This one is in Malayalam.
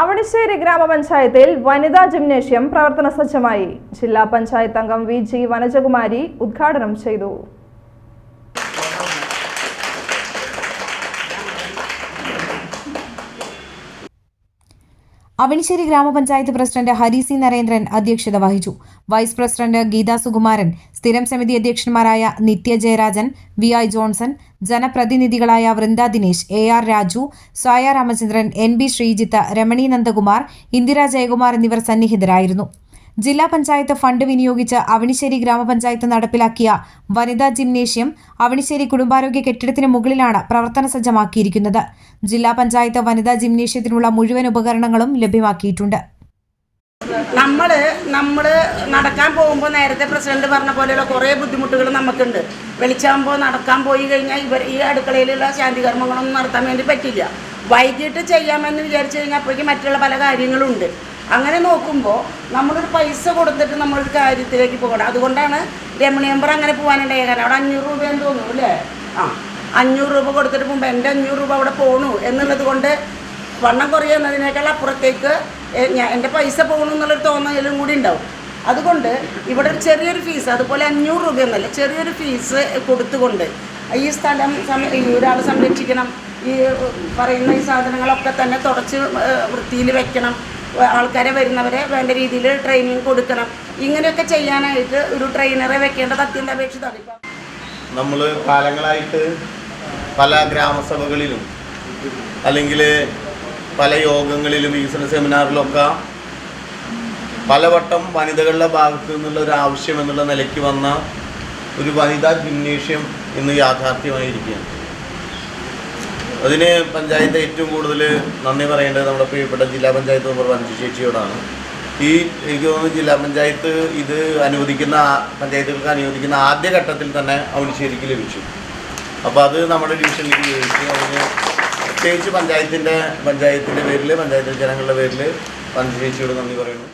അവണിശ്ശേരി ഗ്രാമപഞ്ചായത്തിൽ വനിതാ ജിംനേഷ്യം പ്രവർത്തന സജ്ജമായി. ജില്ലാ പഞ്ചായത്ത് അംഗം വി ജി വനജകുമാരി ഉദ്ഘാടനം ചെയ്തു. അവണിശ്ശേരി ഗ്രാമപഞ്ചായത്ത് പ്രസിഡന്റ് ഹരി സി നരേന്ദ്രൻ അധ്യക്ഷത വഹിച്ചു. വൈസ് പ്രസിഡന്റ് ഗീതാ സുകുമാരൻ സ്ഥിരം സമിതി അധ്യക്ഷന്മാരായ Nithya Jayarajan V I Johnson ജനപ്രതിനിധികളായ Vrinda Dinesh A R Raju Saya Ramachandran N B Sreejith Ramani Nandakumar Indira Jayakumar എന്നിവർ സന്നിഹിതരായിരുന്നു. ജില്ലാ പഞ്ചായത്ത് ഫണ്ട് വിനിയോഗിച്ച് അവണിശ്ശേരി ഗ്രാമപഞ്ചായത്ത് നടപ്പിലാക്കിയ വനിതാ ജിംനേഷ്യം അവണിശ്ശേരി കുടുംബാരോഗ്യ കെട്ടിടത്തിന് മുകളിലാണ് പ്രവർത്തന സജ്ജമാക്കിയിരിക്കുന്നത്. ജില്ലാ പഞ്ചായത്ത് വനിതാ ജിംനേഷ്യത്തിനുള്ള മുഴുവൻ ഉപകരണങ്ങളും ലഭ്യമാക്കിയിട്ടുണ്ട്. നമ്മൾ നമ്മൾ നടക്കാൻ പോകുമ്പോൾ നേരത്തെ പ്രസിഡന്റ് പറഞ്ഞ പോലെയുള്ള കുറേ ബുദ്ധിമുട്ടുകൾ നമുക്കുണ്ട്. വെളിച്ചാകുമ്പോൾ നടക്കാൻ പോയി കഴിഞ്ഞാൽ ഇവർ ഈ അടുക്കളയിലുള്ള ശാന്തികർമ്മങ്ങളൊന്നും നടത്താൻ വേണ്ടി പറ്റില്ല. വൈകിട്ട് ചെയ്യാമെന്ന് വിചാരിച്ചു കഴിഞ്ഞാൽ അപ്പോഴേക്കും മറ്റുള്ള പല കാര്യങ്ങളുണ്ട്. അങ്ങനെ നോക്കുമ്പോൾ നമ്മളൊരു പൈസ കൊടുത്തിട്ട് നമ്മളൊരു കാര്യത്തിലേക്ക് പോകണം. അതുകൊണ്ടാണ് രമണിയമ്പർ അങ്ങനെ പോകാനുണ്ടായ കാരണം. അവിടെ അഞ്ഞൂറ് രൂപയെന്ന് തോന്നുന്നു അല്ലേ? ആ അഞ്ഞൂറ് രൂപ കൊടുത്തിട്ട് പോകുമ്പോൾ എന്റെ അഞ്ഞൂറ് രൂപ അവിടെ പോണു എന്നുള്ളത് കൊണ്ട് വണ്ണം കുറയുന്നതിനേക്കാൾ അപ്പുറത്തേക്ക് ഞാൻ എന്റെ പൈസ പോകണു എന്നുള്ളൊരു തോന്നലും കൂടി ഉണ്ടാവും. അതുകൊണ്ട് ഇവിടെ ഒരു ചെറിയൊരു ഫീസ് അതുപോലെ അഞ്ഞൂറ് എന്നല്ല ചെറിയൊരു ഫീസ് കൊടുത്തുകൊണ്ട് ഈ സ്ഥലം ഒരാൾ സംരക്ഷിക്കണം ഈ പറയുന്ന ഈ സാധനങ്ങളൊക്കെ തന്നെ തുടച്ച് വൃത്തിയിൽ വെക്കണം. ആൾക്കാരെ വരുന്നവരെ വേണ്ട രീതിയിൽ ട്രെയിനിങ് കൊടുക്കണം. ഇങ്ങനെയൊക്കെ ചെയ്യാനായിട്ട് ഒരു ട്രെയിനറെ വെക്കേണ്ടത് അത്യന്താപേക്ഷിത ഇപ്പം. നമ്മൾ കാലങ്ങളായിട്ട് പല ഗ്രാമസഭകളിലും അല്ലെങ്കിൽ പല യോഗങ്ങളിലും ബിസിനസ് സെമിനാറിലൊക്കെ പലവട്ടം വനിതകളുടെ ഭാഗത്ത് നിന്നുള്ള ഒരു ആവശ്യം എന്നുള്ള നിലയ്ക്ക് വന്ന ഒരു വനിതാ ജിംനേഷ്യം ഇന്ന് യാഥാർത്ഥ്യമായിരിക്കുകയാണ്. അതിന് പഞ്ചായത്ത് ഏറ്റവും കൂടുതൽ നന്ദി പറയേണ്ടത് നമ്മുടെ പ്രിയപ്പെട്ട ജില്ലാ പഞ്ചായത്ത് മെമ്പർ വഞ്ചി ചേച്ചിയോടാണ്. ഈ എനിക്ക് തോന്നുന്നു ജില്ലാ പഞ്ചായത്ത് ഇത് അനുവദിക്കുന്ന പഞ്ചായത്തുകൾക്ക് അനുവദിക്കുന്ന ആദ്യ ഘട്ടത്തിൽ തന്നെ അവണിശ്ശേരിക്ക് ലഭിച്ചു. അപ്പോൾ അത് നമ്മുടെ ഡിവിഷനിലേക്ക് ലഭിച്ചു അതിന് പ്രത്യേകിച്ച് പഞ്ചായത്തിന്റെ പഞ്ചായത്തിന്റെ പേരിൽ പഞ്ചായത്തിലെ ജനങ്ങളുടെ പേരിൽ വഞ്ചി ചേച്ചിയോട് നന്ദി പറയുന്നു.